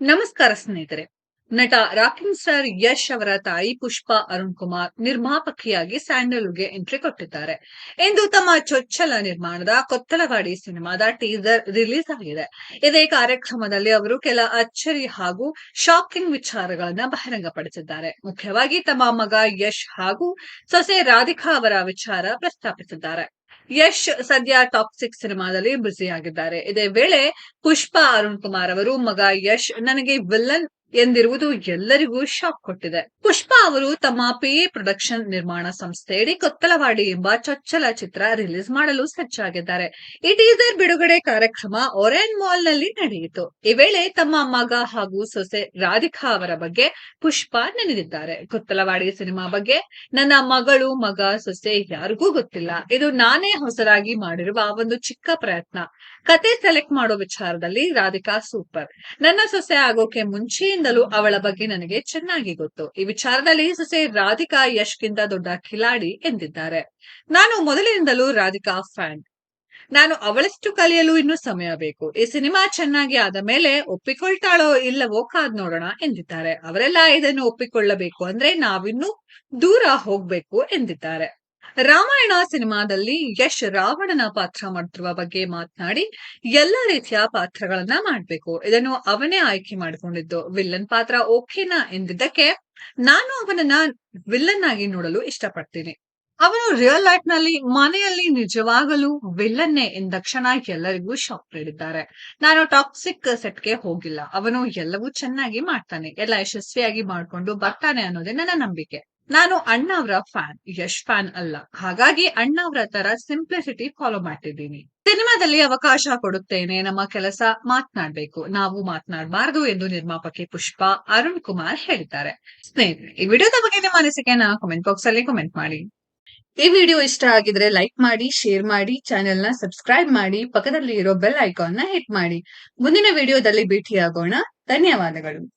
ನಮಸ್ಕಾರ ಸ್ನೇಹಿತರೆ. ನಟ ರಾಕಿಂಗ್ ಸ್ಟಾರ್ ಯಶ್ ಅವರ ತಾಯಿ ಪುಷ್ಪಾ ಅರುಣ್ ಕುಮಾರ್ ನಿರ್ಮಾಪಕಿಯಾಗಿ ಸ್ಯಾಂಡಲ್ವುಡ್ಗೆ ಎಂಟ್ರಿ ಕೊಟ್ಟಿದ್ದಾರೆ. ಇಂದು ತಮ್ಮ ಚೊಚ್ಚಲ ನಿರ್ಮಾಣದ ಕೊತ್ತಲವಾಡಿ ಸಿನಿಮಾದ ಟೀಸರ್ ರಿಲೀಸ್ ಆಗಿದೆ. ಇದೇ ಕಾರ್ಯಕ್ರಮದಲ್ಲಿ ಅವರು ಕೆಲ ಅಚ್ಚರಿ ಹಾಗೂ ಶಾಕಿಂಗ್ ವಿಚಾರಗಳನ್ನ ಬಹಿರಂಗಪಡಿಸಿದ್ದಾರೆ. ಮುಖ್ಯವಾಗಿ ತಮ್ಮ ಮಗ ಯಶ್ ಹಾಗೂ ಸೊಸೆ ರಾಧಿಕಾ ಅವರ ವಿಚಾರ ಪ್ರಸ್ತಾಪಿಸಿದ್ದಾರೆ. ಯಶ್ ಸದ್ಯ ಟಾಕ್ಸಿಕ್ ಸಿನಿಮಾದಲ್ಲಿ ಬ್ಯುಸಿ ಆಗಿದ್ದಾರೆ. ಇದೇ ವೇಳೆ ಪುಷ್ಪಾ ಅರುಣ್ ಕುಮಾರ್ ಅವರು ಮಗ ಯಶ್, ನನಗೆ ವಿಲ್ಲನ್ ಎಂದಿರುವುದು ಎಲ್ಲರಿಗೂ ಶಾಕ್ ಕೊಟ್ಟಿದೆ. ಪುಷ್ಪಾ ಅವರು ತಮ್ಮ ಪೇ ಪ್ರೊಡಕ್ಷನ್ ನಿರ್ಮಾಣ ಸಂಸ್ಥೆಯಡಿ ಕೊತ್ತಲವಾಡಿ ಎಂಬ ಚೊಚ್ಚಲ ಚಿತ್ರ ರಿಲೀಸ್ ಮಾಡಲು ಸಜ್ಜಾಗಿದ್ದಾರೆ. ಈ ಟೀಸರ್ ಬಿಡುಗಡೆ ಕಾರ್ಯಕ್ರಮ ಒರೆನ್ ಮಾಲ್ನಲ್ಲಿ ನಡೆಯಿತು. ಈ ವೇಳೆ ತಮ್ಮ ಮಗ ಹಾಗೂ ಸೊಸೆ ರಾಧಿಕಾ ಅವರ ಬಗ್ಗೆ ಪುಷ್ಪಾ ನೆನೆದಿದ್ದಾರೆ. ಕೊತ್ತಲವಾಡಿ ಸಿನಿಮಾ ಬಗ್ಗೆ ನನ್ನ ಮಗಳು, ಮಗ, ಸೊಸೆ ಯಾರಿಗೂ ಗೊತ್ತಿಲ್ಲ. ಇದು ನಾನೇ ಹೊಸದಾಗಿ ಮಾಡಿರುವ ಒಂದು ಚಿಕ್ಕ ಪ್ರಯತ್ನ. ಕತೆ ಸೆಲೆಕ್ಟ್ ಮಾಡೋ ವಿಚಾರದಲ್ಲಿ ರಾಧಿಕಾ ಸೂಪರ್. ನನ್ನ ಸೊಸೆ ಆಗೋಕೆ ಮುಂಚೆಯಿಂದಲೂ ಅವಳ ಬಗ್ಗೆ ನನಗೆ ಚೆನ್ನಾಗಿ ಗೊತ್ತು. ಈ ವಿಚಾರದಲ್ಲಿ ಸೊಸೆ ರಾಧಿಕಾ ಯಶ್ಗಿಂತ ದೊಡ್ಡ ಖಿಲಾಡಿ ಎಂದಿದ್ದಾರೆ. ನಾನು ಮೊದಲಿನಿಂದಲೂ ರಾಧಿಕಾ ಫ್ಯಾನ್. ನಾನು ಅವಳಷ್ಟು ಕಲಿಯಲು ಇನ್ನೂ ಸಮಯ ಬೇಕು. ಈ ಸಿನಿಮಾ ಚೆನ್ನಾಗಿ ಆದ ಮೇಲೆ ಒಪ್ಪಿಕೊಳ್ತಾಳೋ ಇಲ್ಲವೋ ಕಾದ್ ನೋಡೋಣ ಎಂದಿದ್ದಾರೆ. ಅವರೆಲ್ಲ ಇದನ್ನು ಒಪ್ಪಿಕೊಳ್ಳಬೇಕು ಅಂದ್ರೆ ನಾವಿನ್ನೂ ದೂರ ಹೋಗ್ಬೇಕು ಎಂದಿದ್ದಾರೆ. ರಾಮಾಯಣ ಸಿನಿಮಾದಲ್ಲಿ ಯಶ್ ರಾವಣನ ಪಾತ್ರ ಮಾಡುತ್ತಿರುವ ಬಗ್ಗೆ ಮಾತನಾಡಿ ಎಲ್ಲ ರೀತಿಯ ಪಾತ್ರಗಳನ್ನ ಮಾಡ್ಬೇಕು. ಇದನ್ನು ಅವನೇ ಆಯ್ಕೆ ಮಾಡಿಕೊಂಡಿದ್ದು. ವಿಲ್ಲನ್ ಪಾತ್ರ ಓಕೆನಾ ಎಂದಿದ್ದಕ್ಕೆ ನಾನು ಅವನನ್ನ ವಿಲ್ಲನ್ ಆಗಿ ನೋಡಲು ಇಷ್ಟಪಡ್ತೀನಿ. ಅವನು ರಿಯಲ್ ಲೈಫ್ನಲ್ಲಿ ಮನೆಯಲ್ಲಿ ನಿಜವಾಗಲೂ ವಿಲ್ಲನ್ನೇ ಎಂದಕ್ಷಣ ಎಲ್ಲರಿಗೂ ಶಾಕ್ ನೀಡಿದ್ದಾರೆ. ನಾನು ಟಾಕ್ಸಿಕ್ ಸೆಟ್ಗೆ ಹೋಗಿಲ್ಲ. ಅವನು ಎಲ್ಲವೂ ಚೆನ್ನಾಗಿ ಮಾಡ್ತಾನೆ. ಎಲ್ಲ ಯಶಸ್ವಿಯಾಗಿ ಮಾಡ್ಕೊಂಡು ಬರ್ತಾನೆ ಅನ್ನೋದೇ ನನ್ನ ನಂಬಿಕೆ. ನಾನು ಅಣ್ಣ ಅವರ ಫ್ಯಾನ್ ಯಶ್ ಫ್ಯಾನ್ ಅಲ್ಲ. ಹಾಗಾಗಿ ಅಣ್ಣ ಅವರ ತರ ಸಿಂಪ್ಲಿಸಿಟಿ ಫಾಲೋ ಮಾಡ್ತಿದ್ದೀನಿ. ಸಿನಿಮಾದಲ್ಲಿ ಅವಕಾಶ ಕೊಡುತ್ತೇನೆ, ನಮ್ಮ ಕೆಲಸ ಮಾತನಾಡಬೇಕು. ನಾವು ಮಾತನಾಡಬಾರದು ಎಂದು ನಿರ್ಮಾಪಕಿ ಪುಷ್ಪ ಅರುಣ್ ಕುಮಾರ್ ಹೇಳಿದ್ದಾರೆ. ಸ್ನೇಹಿತರೆ, ಈ ವಿಡಿಯೋದ ಬಗ್ಗೆ ನಿಮ್ಮ ಅನಿಸಿಕೆನ ಕಮೆಂಟ್ ಬಾಕ್ಸ್ ಅಲ್ಲಿ ಕಮೆಂಟ್ ಮಾಡಿ. ಈ ವಿಡಿಯೋ ಇಷ್ಟ ಆಗಿದ್ರೆ ಲೈಕ್ ಮಾಡಿ ಶೇರ್ ಮಾಡಿ ಚಾನೆಲ್ನ ಸಬ್ಸ್ಕ್ರೈಬ್ ಮಾಡಿ ಪಕ್ಕದಲ್ಲಿ ಇರೋ ಬೆಲ್ ಐಕಾನ್ನ ಹಿಟ್ ಮಾಡಿ. ಮುಂದಿನ ವಿಡಿಯೋದಲ್ಲಿ ಭೇಟಿಯಾಗೋಣ. ಧನ್ಯವಾದಗಳು.